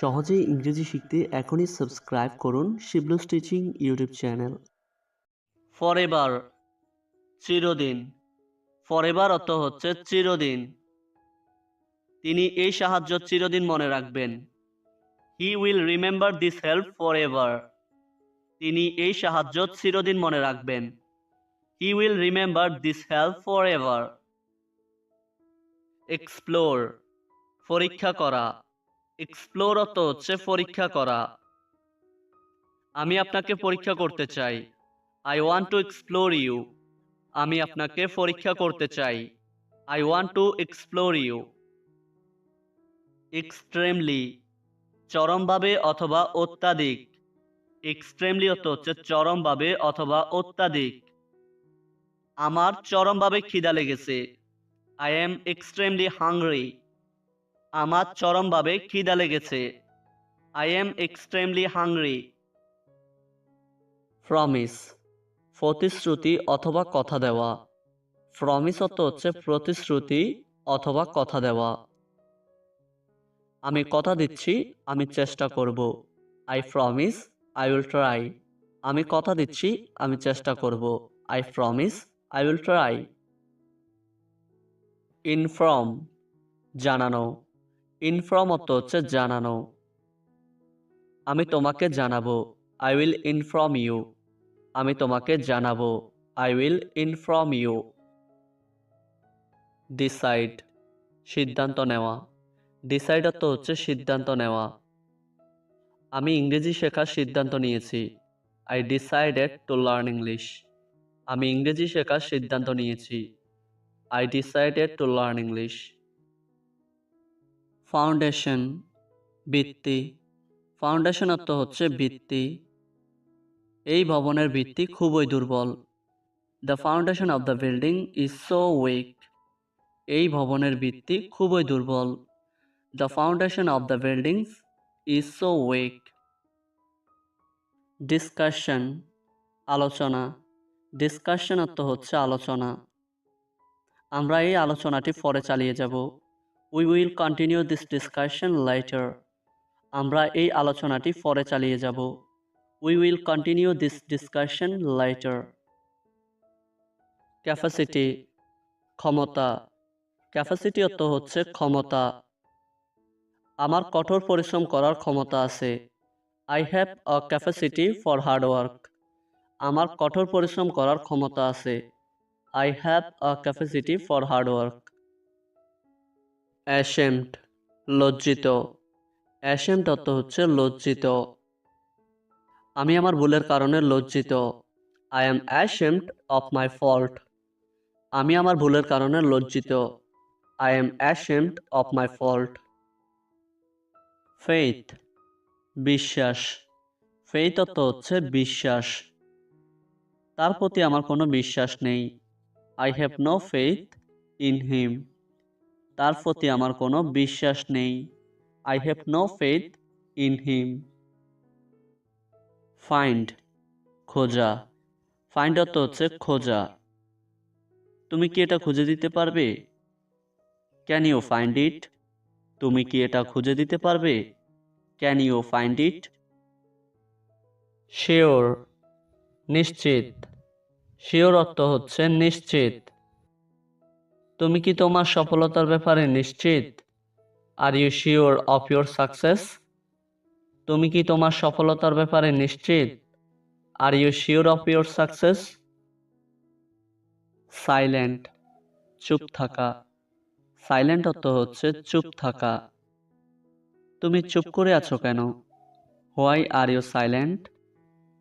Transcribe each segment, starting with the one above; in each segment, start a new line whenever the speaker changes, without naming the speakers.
সহজেই ইংরেজি শিখতে এখনই সাবস্ক্রাইব করুন Shiblu stitching YouTube channel. Forever চিরদিন। ফরএভার অর্থ হচ্ছে চিরদিন। তিনি এই সাহায্য চিরদিন মনে রাখবেন। He will remember this help for ever তিনি এই সাহায্য চিরদিন মনে রাখবেন। He will remember this help for ever explore পরীক্ষা করা। এক্সপ্লোর অর্থ হচ্ছে পরীক্ষা করা। আমি আপনাকে পরীক্ষা করতে চাই। I want to explore you আমি আপনাকে পরীক্ষা করতে চাই। I want to explore you extremely চরমভাবে অথবা অত্যাধিক। এক্সট্রিমলি অত হচ্ছে চরমভাবে অথবা অত্যাধিক। আমার চরমভাবে খিদা লেগেছে। আই এম এক্সট্রিমলি হাংরি আমার চরমভাবে খিদা লেগেছে। I am extremely hungry promise প্রতিশ্রুতি অথবা কথা দেওয়া। প্রমিস অর্থ হচ্ছে প্রতিশ্রুতি অথবা কথা দেওয়া। আমি কথা দিচ্ছি, আমি চেষ্টা করব। I promise I will try আমি কথা দিচ্ছি, আমি চেষ্টা করব। I promise I will try inform জানানো। ইনফর্ম অর্থ হচ্ছে জানানো। আমি তোমাকে জানাব আই উইল ইনফর্ম ইউ আমি তোমাকে জানাব I will inform you decide সিদ্ধান্ত নেওয়া। ডিসাইড অর্থ হচ্ছে সিদ্ধান্ত নেওয়া। আমি ইংরেজি শেখার সিদ্ধান্ত নিয়েছি। I decided to learn English আমি ইংরেজি শেখার সিদ্ধান্ত নিয়েছি। I decided to learn English foundation, ভিত্তি। ফাউন্ডেশন অর্থ হচ্ছে ভিত্তি। এই ভবনের ভিত্তি খুবই দুর্বল। The foundation of the building is so weak এই ভবনের ভিত্তি খুবই দুর্বল। The foundation of the buildings is so weak discussion আলোচনা। ডিসকাশন অর্থ হচ্ছে আলোচনা। আমরা এই আলোচনাটি পরে চালিয়ে যাব। We will continue this discussion lighter আমরা এই আলোচনাটি পরে চালিয়ে যাব। We will continue this discussion lighter capacity ক্ষমতা। ক্যাপাসিটি অর্থ হচ্ছে ক্ষমতা। আমার কঠোর পরিশ্রম করার ক্ষমতা আছে। I have a capacity for hard work আমার কঠোর পরিশ্রম করার ক্ষমতা আছে। I have a capacity for hard work ashamed, লজ্জিত। অ্যাশেমড অর্থ হচ্ছে লজ্জিত। আমি আমার ভুলের কারণে লজ্জিত। I am ashamed of my fault আমি আমার ভুলের কারণে লজ্জিত। I am ashamed of my fault faith বিশ্বাস। ফেইথ অর্থ হচ্ছে বিশ্বাস। তার প্রতি আমার কোনো বিশ্বাস নেই। I have no faith in him তার প্রতি আমার কোনো বিশ্বাস নেই। I have no faith in him find খোঁজা। ফাইন্ড অর্থ হচ্ছে খোঁজা। তুমি কি এটা খুঁজে দিতে পারবে? ক্যান ইউ ফাইন্ড ইট তুমি কি এটা খুঁজে দিতে পারবে? Can you find it sure নিশ্চিত। শিওর অর্থ হচ্ছে নিশ্চিত। তুমি কি তোমার সফলতার ব্যাপারে নিশ্চিত? Are you sure of your success তুমি কি তোমার সফলতার ব্যাপারে নিশ্চিত? Are you sure of your success silent চুপ থাকা। সাইলেন্ট অর্থ হচ্ছে চুপ থাকা। তুমি চুপ করে আছো কেন? হোয়াই আর ইউ সাইলেন্ট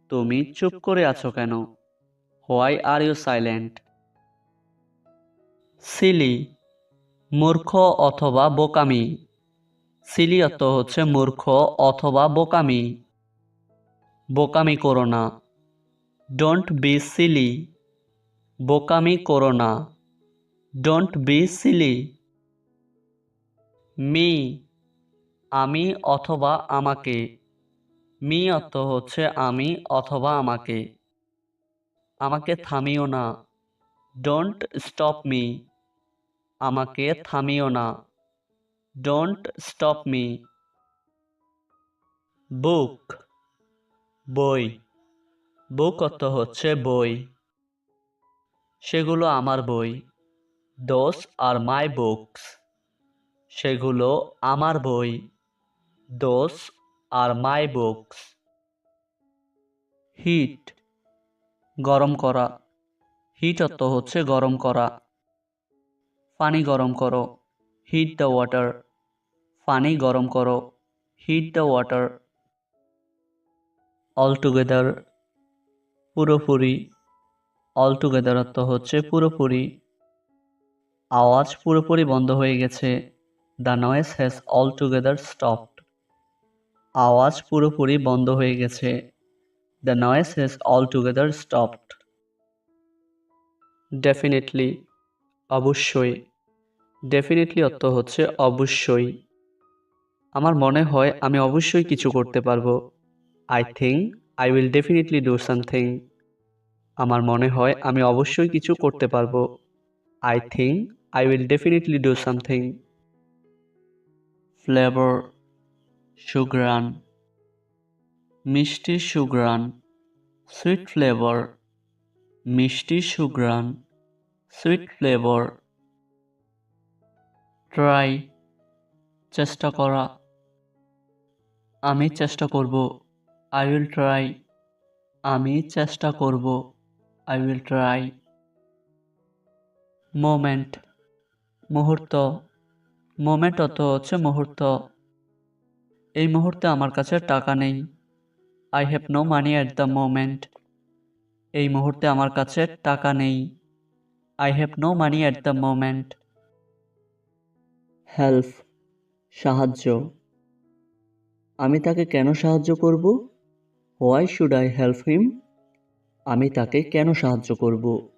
তুমি চুপ করে আছো কেন? Why are you silent silly, মূর্খ অথবা বোকামি। সিলি অর্থ হচ্ছে মূর্খ অথবা বোকামি। বোকামি করো না। ডোন্ট বি সিলি বোকামি করো না। ডোন্ট বি সিলি মি, আমি অথবা আমাকে। মি অর্থ হচ্ছে আমি অথবা আমাকে। আমাকে থামিও না। ডোন্ট স্টপ মি আমাকে থামিও না। ডোন্ট স্টপ মি বুক বই। বুক অর্থ হচ্ছে বই। সেগুলো আমার বই। দোস আর মাই বুকস সেগুলো আমার বই। দোস আর মাই বুকস হিট গরম করা। হিট অর্থ হচ্ছে গরম করা। পানি গরম করো হিট দ্য ওয়াটার পানি গরম করো heat the water all together পুরোপুরি। অল টুগেদার অর্থ হচ্ছে পুরোপুরি। আওয়াজ পুরোপুরি বন্ধ হয়ে গেছে। The noise has all together stopped আওয়াজ পুরোপুরি বন্ধ হয়ে গেছে। The noise has all together stopped definitely অবশ্যই। ডেফিনেটলি অর্থ হচ্ছে অবশ্যই। আমার মনে হয় আমি অবশ্যই কিছু করতে পারব। I think I will definitely do something আমার মনে হয় আমি অবশ্যই কিছু করতে পারব। I think I will definitely do something flavour সুগ্রান মিষ্টি সুগ্রান সুইট ফ্লেভার মিষ্টি সুগ্রান সুইট ফ্লেভার ট্রাই চেষ্টা করা। আমি চেষ্টা করব। আই উইল ট্রাই আমি চেষ্টা করব। আই উইল ট্রাই মোমেন্ট মুহূর্ত। মোমেন্ট অত হচ্ছে মুহূর্ত। এই মুহূর্তে আমার কাছে টাকা নেই। I have no money at the moment এই মুহূর্তে আমার কাছে টাকা নেই। I have no money at the moment help সাহায্য। আমি তাকে কেন সাহায্য করব? Why should I help him আমি তাকে কেন সাহায্য করব?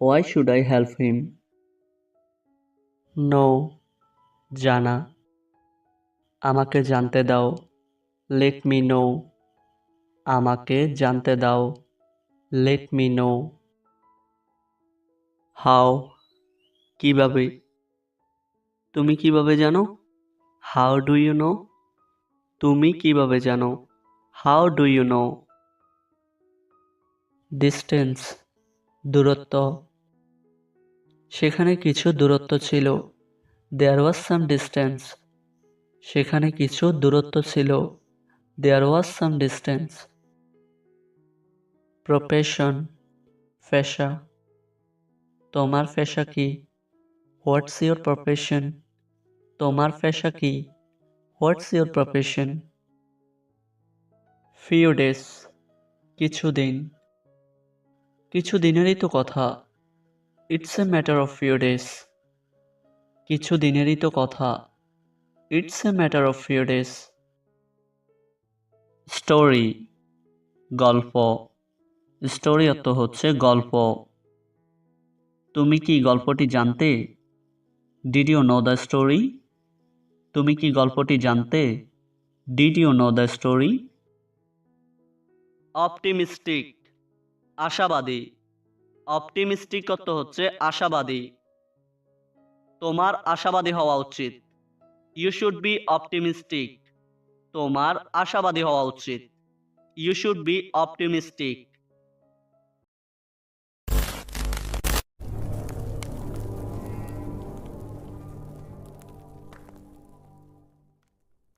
Why should I help him know জানা। আমাকে জানতে দাও। লেট মি নো আমাকে জানতে দাও। লেট মি নো হাও, কীভাবে? তুমি কীভাবে জানো? How do you know? তুমি কীভাবে জানো? How do you know? Distance, দূরত্ব। সেখানে কিছু দূরত্ব ছিল। দেয়ার ওয়াজ সাম ডিস্টেন্স সেখানে কিছু দূরত্ব ছিল। দেয়ার ওয়াজ সাম ডিস্টেন্স প্রফেশন পেশা তোমার পেশা কি? হোয়াটস ইউর প্রফেশন তোমার পেশা কি? What's your profession few days কিছুদিন কিছু দিনেরই তো কথা। It's a matter of few days কিছু দিনেরই তো কথা। It's a matter of few days story গল্প। স্টোরি অর্থ হচ্ছে গল্প। তুমি কি গল্পটি জানতে? Did you know the story তুমি কি গল্পটি জানতে? Did you know the story optimistic আশাবাদী। অপটিমিস্টিক অর্থ হচ্ছে আশাবাদী। তোমার আশাবাদী হওয়া উচিত। ইউ শুড বি অপটিমিস্টিক তোমার আশাবাদী হওয়া উচিত। You should be optimistic